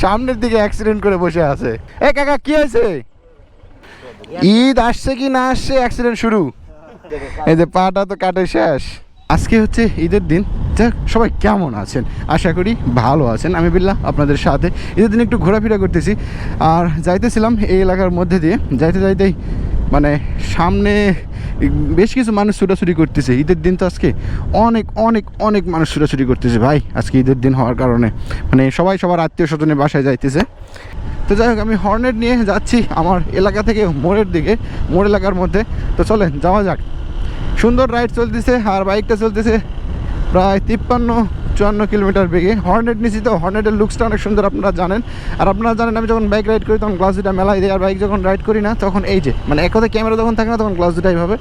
সামনের দিকে অ্যাক্সিডেন্ট করে বসে আছে। এ কাকা, কি হয়েছে? ঈদ আসছে কি না আসছে অ্যাক্সিডেন্ট শুরু? এই যে পাটা তো কাটে শেষ। আজকে হচ্ছে ঈদের দিন। যাক, সবাই কেমন আছেন? আশা করি ভালো আছেন। আমি বিল্লাহ আপনাদের সাথে। ঈদের দিন একটু ঘোরাফেরা করতেছি। আর যাইতেছিলাম এই এলাকার মধ্যে দিয়ে। যাইতে যাইতেই মানে সামনে বেশ কিছু মানুষ ছুটাছুটি করতেছে। ঈদের দিন তো আজকে অনেক অনেক অনেক মানুষ ছুটাছুটি করতেছে ভাই। আজকে ঈদের দিন হওয়ার কারণে। মানে সবাই সবার আত্মীয় স্বজনের বাসায় যাইতেছে। তো যাই হোক, আমি হর্নেট নিয়ে যাচ্ছি আমার এলাকা থেকে মোড়ের দিকে, মোড় এলাকার মধ্যে। তো চলেন, যাওয়া যাক। সুন্দর রাইড চলতেছে আর বাইকটা চলতেছে প্রায় তিপ্পান্ন চুয়ান্ন কিলোমিটার বেগে। হর্নেট নিছি তো হর্নেটের লুকসটা অনেক সুন্দর, আপনারা জানেন। আর আপনারা জানেন, আমি যখন বাইক রাইড করি, তখন গ্লাস দুটা মেলাই দিই, আর বাইক যখন রাইড করি না, তখন এই যে মানে এক কথা ক্যামেরা যখন থাকে না, তখন গ্লাস দুটা এইভাবে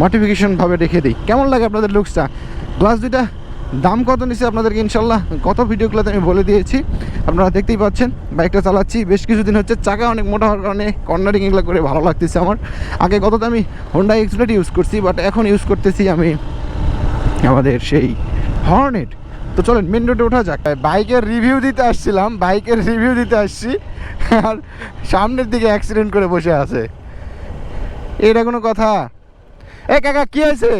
মডিফিকেশনভাবে রেখে দিই। কেমন লাগে আপনাদের লুকসটা গ্লাস দুটা দাম কত নিচ্ছে আপনাদেরকে ইনশাল্লাহ কত ভিডিওগুলোতে আমি বলে দিয়েছি। আপনারা দেখতেই পাচ্ছেন বাইকটা চালাচ্ছি। বেশ কিছুদিন হচ্ছে, চাকা অনেক মোটা হওয়ার কারণে কর্নারিং এগুলো করে ভালো লাগতেছে আমার। আগে কত আমি হোন্ডা এক্সপ্লেট ইউজ করছি বাট এখন ইউজ করতেছি আমি আমাদের সেই হর্নেট তো চলেন মেন রোডে ওঠা যাক। বাইকের রিভিউ দিতে আসছিলাম, বাইকের রিভিউ দিতে আসছি, আর সামনের দিকে অ্যাক্সিডেন্ট করে বসে আছে। এটা কোনো কথা? এ কাকা, কি হয়েছে?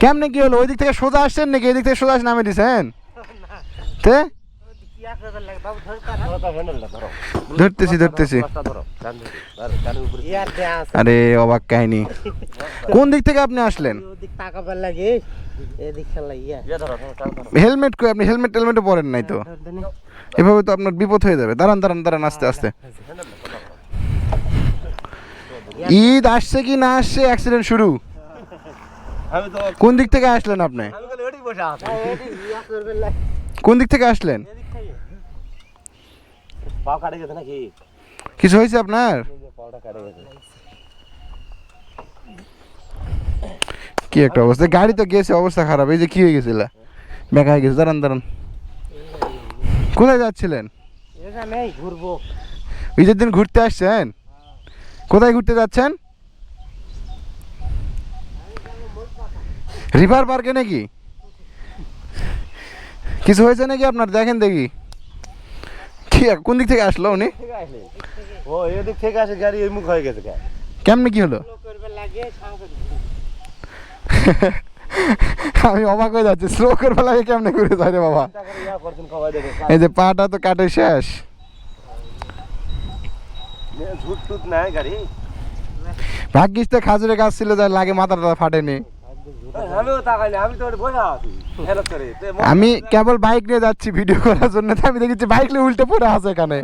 কেমনে কি হলো? ওই দিক থেকে সোজা আসছেন নাকি? এই দিক থেকে সোজা আসে নামে দিছেন? তে? ধরতেছি ধরতেছি। আরে, অবাক কাহিনী। কোন দিক থেকে আপনি আসলেন? হেলমেট কই আপনি? হেলমেট টেলমেটও পরেন নাই তো? এভাবে তো আপনার বিপদ হয়ে যাবে। দাঁড়ান দাঁড়ান দাঁড়ান, আস্তে আস্তে। ঈদ আসছে কি না আসছে? অ্যাক্সিডেন্ট শুরু। কোন দিক থেকে আসলেন আপনি? কোন দিক থেকে আসলেন? পাও কাটে গেছে নাকি? কিছু হয়েছে আপনার? কি একটা অবস্থা? গাড়ি তো গেছে অবস্থা খারাপ। এই যে কি হয়ে গেছিল? বেকা হয়ে গেছে। দাঁড়ান দাঁড়ান। কোথায় যাচ্ছিলেন? ঘুরবো। ঈদের দিন ঘুরতে আসছেন? কোথায় ঘুরতে যাচ্ছেন? রিভার পার্কে নাকি? কিছু হয়েছে নাকি আপনার? দেখেন দেখি। কোন দিক থেকে আসলো উনি? ও এদিক থেকে আসে গাড়ি এই মুখ হয়ে গেছে কেমনে কি হলো? আমি অবাক হয়ে যাচ্ছি স্লো করবে লাগে কেমনে করে যায় রে বাবা? এই যে পাটা তো কাটে শেষ। ভাগ্যিস তো খাজুরে গাছ ছিল যার লাগে মাথাটা ফাটেনি। আমিও তাকাই না আমি তো বসে আছি। আমি কেবল বাইক নিয়ে যাচ্ছি ভিডিও করার জন্য। আমি দেখেছি বাইক নিয়ে উল্টে পড়ে আছে এখানে।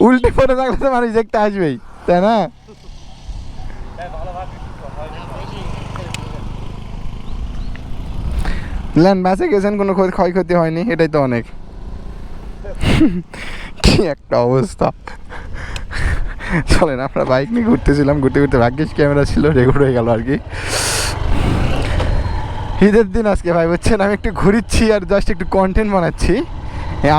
উল্টে পড়ে থাকলে তো মানুষ দেখতে আসবেই তাই না? ল্যান্ড বাসে গেছেন কোনো ক্ষয়- ক্ষয়ক্ষতি হয়নি এটাই তো অনেক। কি একটা অবস্থা। চলেন আমরা বাইক নিয়ে ঘুরতেছিলাম ঘুরতে ঘুরতে ভাগ্যিস ক্যামেরা ছিল রেকর্ড হয়ে গেল আর কি। ঈদের দিন আজকে ভাই, বুঝছেন? আমি একটু ঘুরিচ্ছি আর জাস্ট একটু কন্টেন্ট বানাচ্ছি।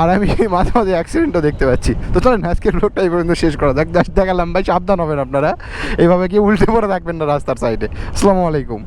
আর আমি মাঝে মাঝে অ্যাক্সিডেন্টও দেখতে পাচ্ছি। তো চলেন, আজকের লোকটা এই পর্যন্ত শেষ করা যাক। জাস্ট দেখালাম ভাই, সাবধান হবেন আপনারা। এইভাবে কি উল্টে পড়ে থাকবেন না রাস্তার সাইডে আসসালামু আলাইকুম।